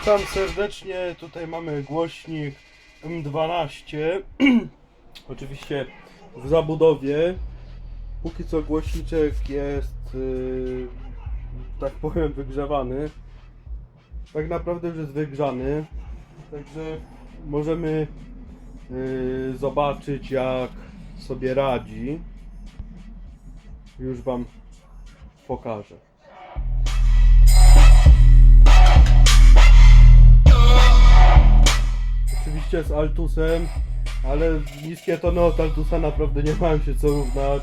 Witam serdecznie. Tutaj mamy głośnik M12. Oczywiście w zabudowie. Póki co głośniczek jest, yy, tak powiem, wygrzewany. Tak naprawdę już jest wygrzany. Także możemy yy, zobaczyć, jak sobie radzi. Już Wam pokażę. Oczywiście z Altusem, ale niskie tony od Altusa naprawdę nie mają się co równać.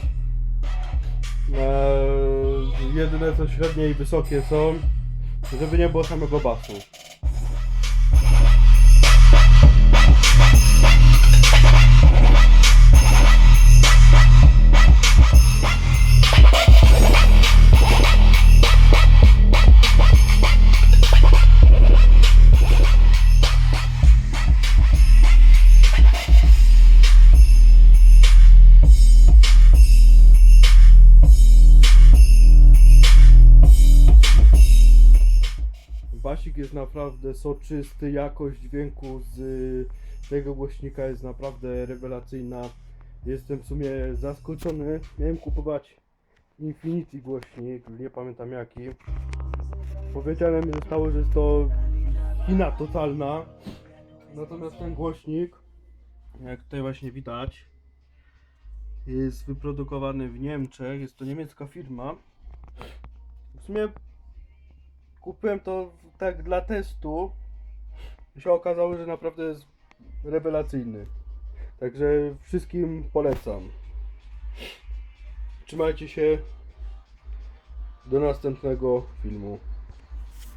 Eee, jedyne co średnie i wysokie są, żeby nie było samego basu. Jest naprawdę soczysty, jakość dźwięku z y, tego głośnika jest naprawdę rewelacyjna. Jestem w sumie zaskoczony. Miałem kupować Infinity głośnik, nie pamiętam jaki. Powiedziane mi zostało, że jest to China totalna. Natomiast ten głośnik, jak tutaj właśnie widać, jest wyprodukowany w Niemczech. Jest to niemiecka firma. W sumie kupiłem to tak dla testu. Się okazało, że naprawdę jest rewelacyjny. Także wszystkim polecam. Trzymajcie się. Do następnego filmu.